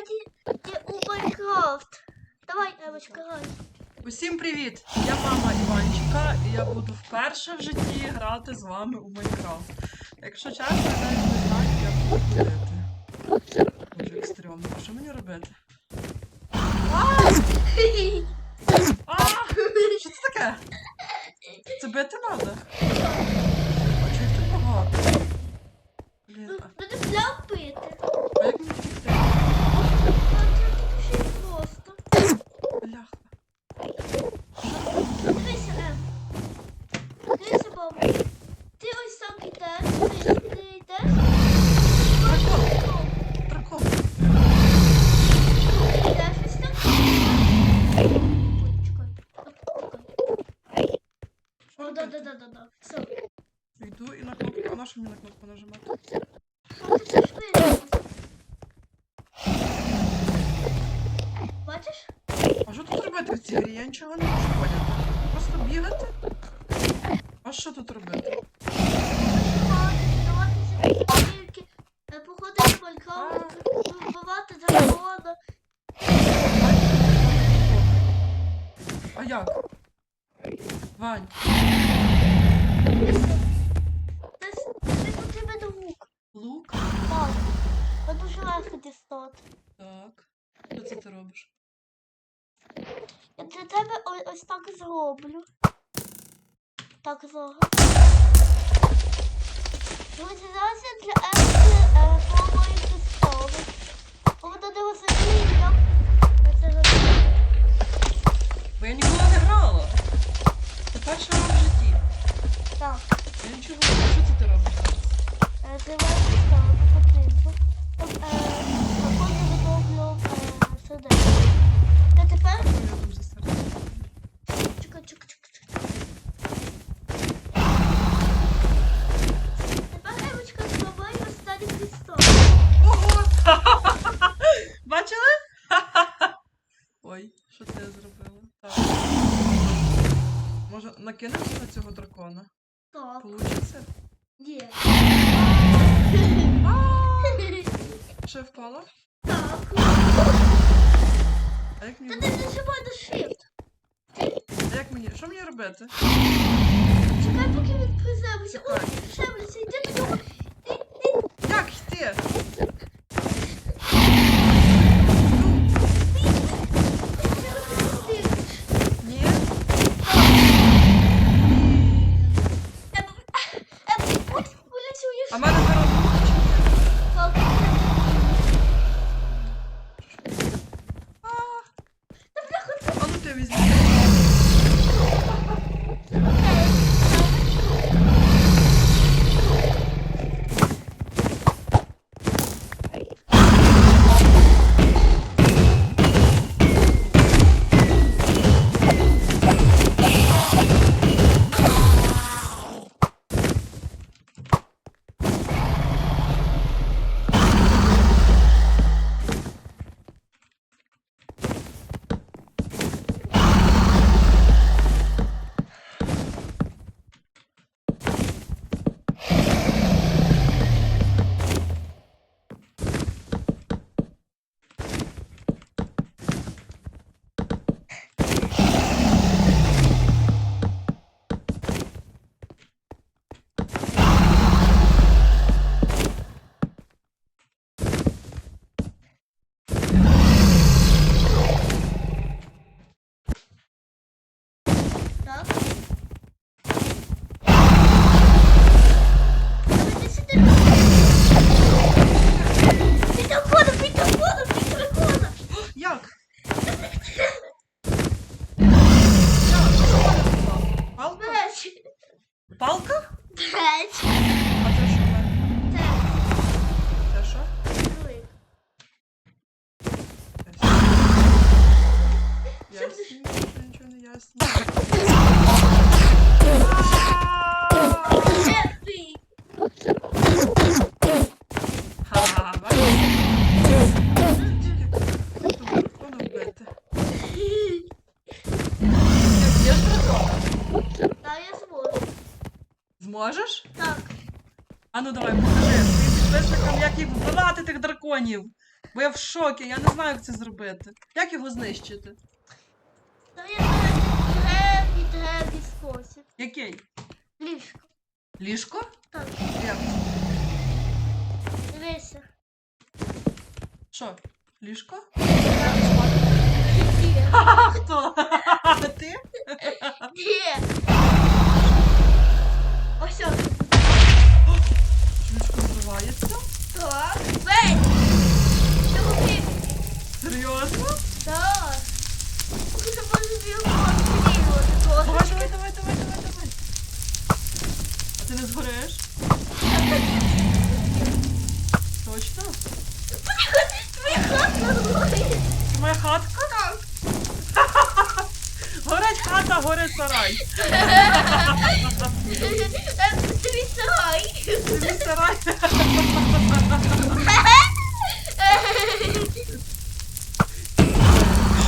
І у Майнкрафт. Давай, Емочка, грай. Усім привіт! Я мама Іванчика, і я буду вперше в житті грати з вами у Майнкрафт. Якщо чесно, я навіть не знаю, як тут ходити. Дуже як. Що мені робити? А! Що це таке? Це бити треба? А чого їх так багато? Да, да, да, да. Все. Йду і на кнопку. А на що мені на кнопку нажимати? Що ти швидко? Бачиш? А що тут робити в цій грі? Я нічого не можу поняти. Просто бігати? А що тут робити? Тільки походити в Майнкрафт, вбивати дракона. А як? Вань, дуже. Так. Що це ти робиш? Я для тебе о- ось так зроблю. Так зараз. Друзі, зараз я для е, пробую пістолет. Вона не розуміє, як я це роблю. Бо я ніколи не грала. Це перший раз в житті. Так, Я нічого не знаю. Що це ти робиш зараз? тримай пістолет, потрібно. От, е, а потім роблю е, сюди. Та тепер Що я там за серце? Чекай, чекай, чекай, чекай. Тепер Емочка зламає останній пістолет. Ого! Бачили? Ой, що це я зробила? Так. Може, накинемося на цього дракона? Так. Получиться? Ні. Ще впала? Так. А як Та мені? не нажимай на shift. А як мені? Що мені робити? Чекай, поки він приземлиться. Ой, приземлиться, Зможеш? Так. А ну давай, покажи своїм підписникам, як їх вбивати тих драконів. Бо я в шокі, я не знаю, як це зробити. Як його знищити? Та я древній, древній спосіб. Який? Ліжко. Ліжко? Так, Як? дивися. Що? Ліжко? Є. А хто? Ти? Є. хатка? Горить хата, горить сарай. Це сарай. Це сарай.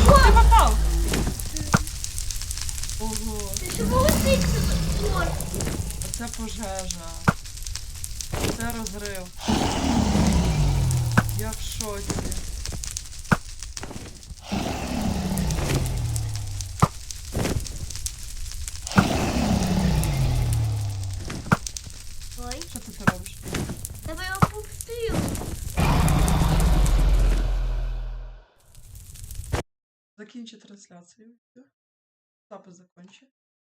Ти попав. Ого, Ти що молодець? це пожежа. Це розрив. Я в шоці. Що ти це робиш? тебе його пустив. Закінчи трансляцію. Запис закончи.